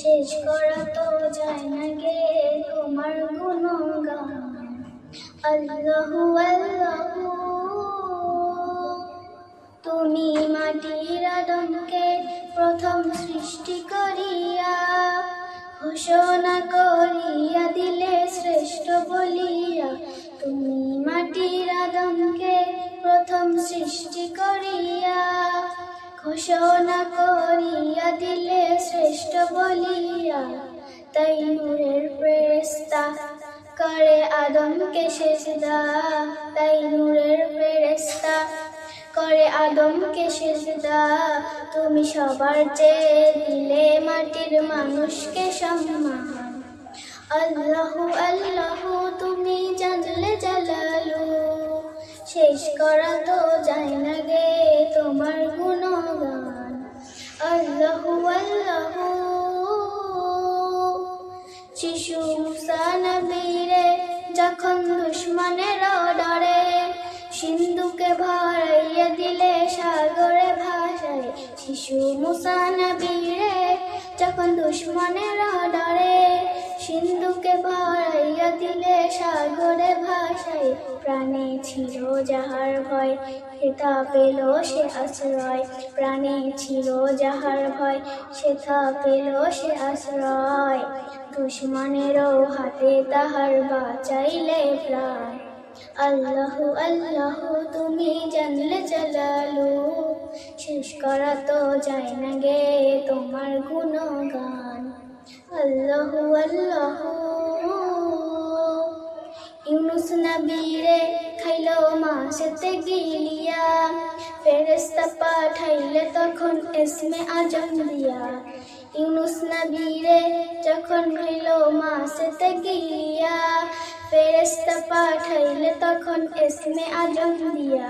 শেষ করা তো যায় না গে তোমার গুণগান। আল্লাহু তুমি মাটির আদমকে প্রথম সৃষ্টি করিয়া, ঘোষণা করিয়া দিলে শ্রেষ্ঠ বলিয়া, তুমি মাটির আদমকে প্রথম সৃষ্টি করিয়া ঘোষণা করিয়া দিলে শ্রেষ্ঠ বলিয়া, তাই নূরের করে আদমকে সেজদা। তাই নূরের ফেরেস্তা করে আদমকে সেজদা। তুমি সবার চেয়ে দিলে মাটির মানুষকে সম্মান। আল্লাহ আল্লাহ, তুমি জানলে জালালু। শেষ করা তো যায় না গে তোমার শিশু মুসা নবীরে যখন দুশ্মনের ডরে সিন্ধুকে ভরাইয়ে দিলে সাগরে ভাসায়। শিশু মুসানবীরে যখন দুশ্মনের ডরে দিলে সাগরে ভাসায়, প্রাণে ছিল যাহার ভয় সেটা পেল সে আশ্রয়। প্রাণে ছিল যাহার ভয় সেটা পেল সে আশ্রয়। দুশ্মনেরও হাতে তাহার বাঁচাইলে প্রাণ। আল্লাহ আল্লাহ, তুমি জানলে চালালু শেষ করা তো যায় না গে তোমার গুণগান। আল্লাহ আল্লাহ নবীরে খাইলো মাসেতে গিলিয়া। ফেরেস্তা পাঠাইলে তখন এসমে আজম দিয়া। ইউনুস নবীরে যখন খাইলো মাসেতে গিলিয়া। ফেরেস্তা পাঠাইলে তখন এসমে আজম দিয়া।